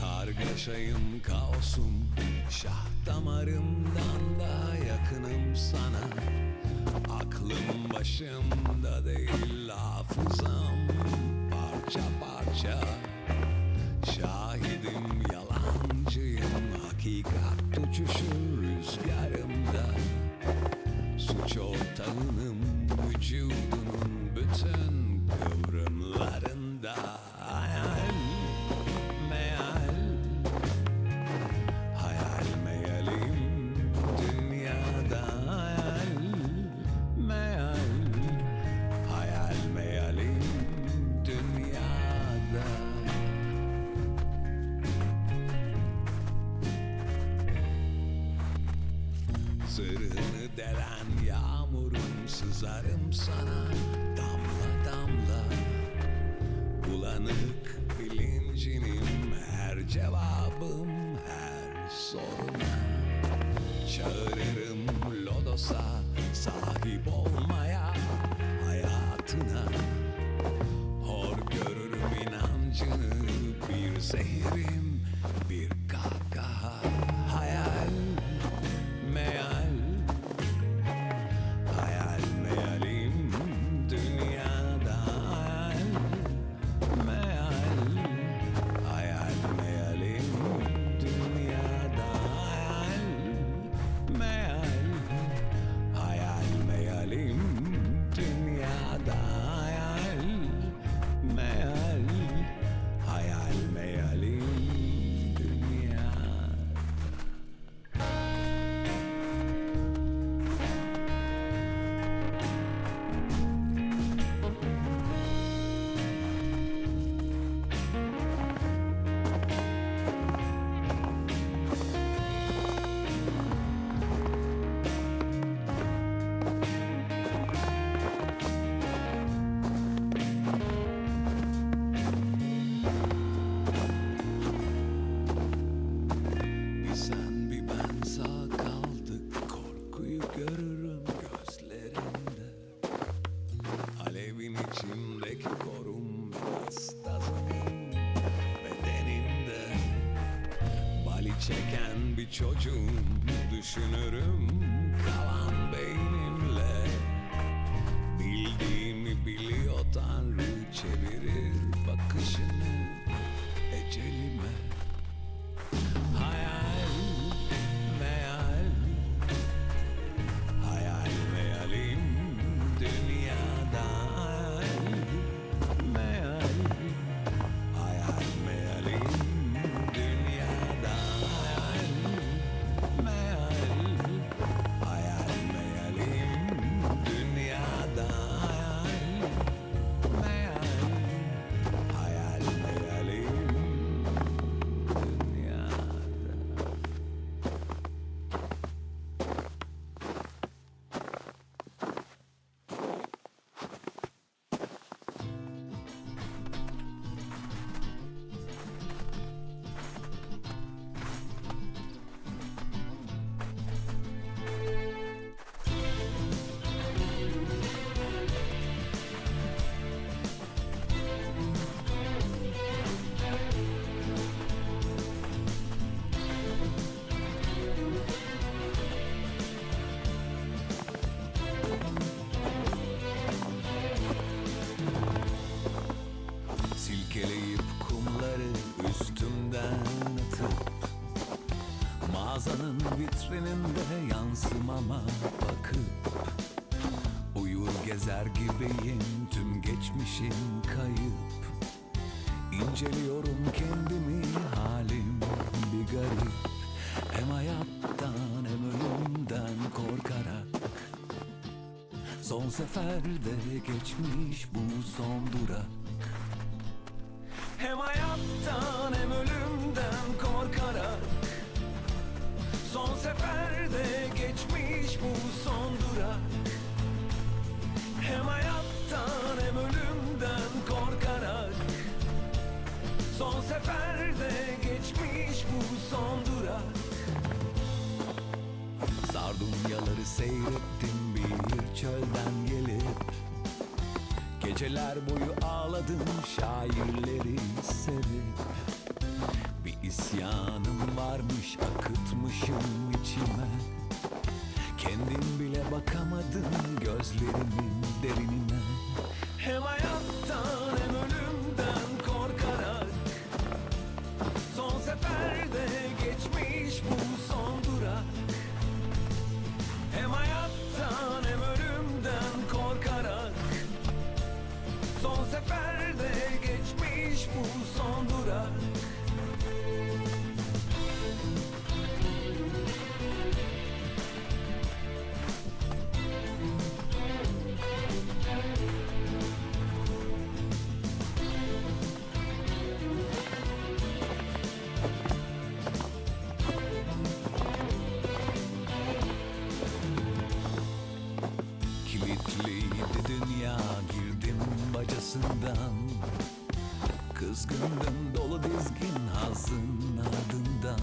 Kargaşayım kaosum Şah damarımdan da yakınım sana. Aklım başımda değil hafızam Parça parça. Şahidim yalancıyım Hakikat uçuşur rüzgarımda. Suç ortağınım vücudunun bütün kıvrımlarında Zırhını delen yağmurum sızarım sana Damla damla. Bulanık bilincinim her cevabım her soruna. Çağırırım Lodos'a sahip olmaya Sen bir ben sağ kaldık Korkuyu görürüm gözlerinde. Alevin içimdeki korum Stazının bedeninde Bali çeken bir çocuğum Düşünürüm kalan beynimle. Bildiğimi biliyor Tanrı Çevirir bakışını de. Gezer gibiyim tüm geçmişim kayıp. İnceliyorum kendimi halim bir garip. Hem hayattan hem ölümden korkarak. Son seferde geçmiş bu son durak seferde geçmiş bu son durak. Sardunyaları seyrettim bir çölden gelip. Geceler boyu ağladım şairleri sevip. Bir isyanım varmış akıtmışım içime. Kendim bile bakamadım gözlerimin derinine. Hem hayattan durak Kilitliydi dünya girdim bacasından Kızgındım dolu dizgin hazın ardından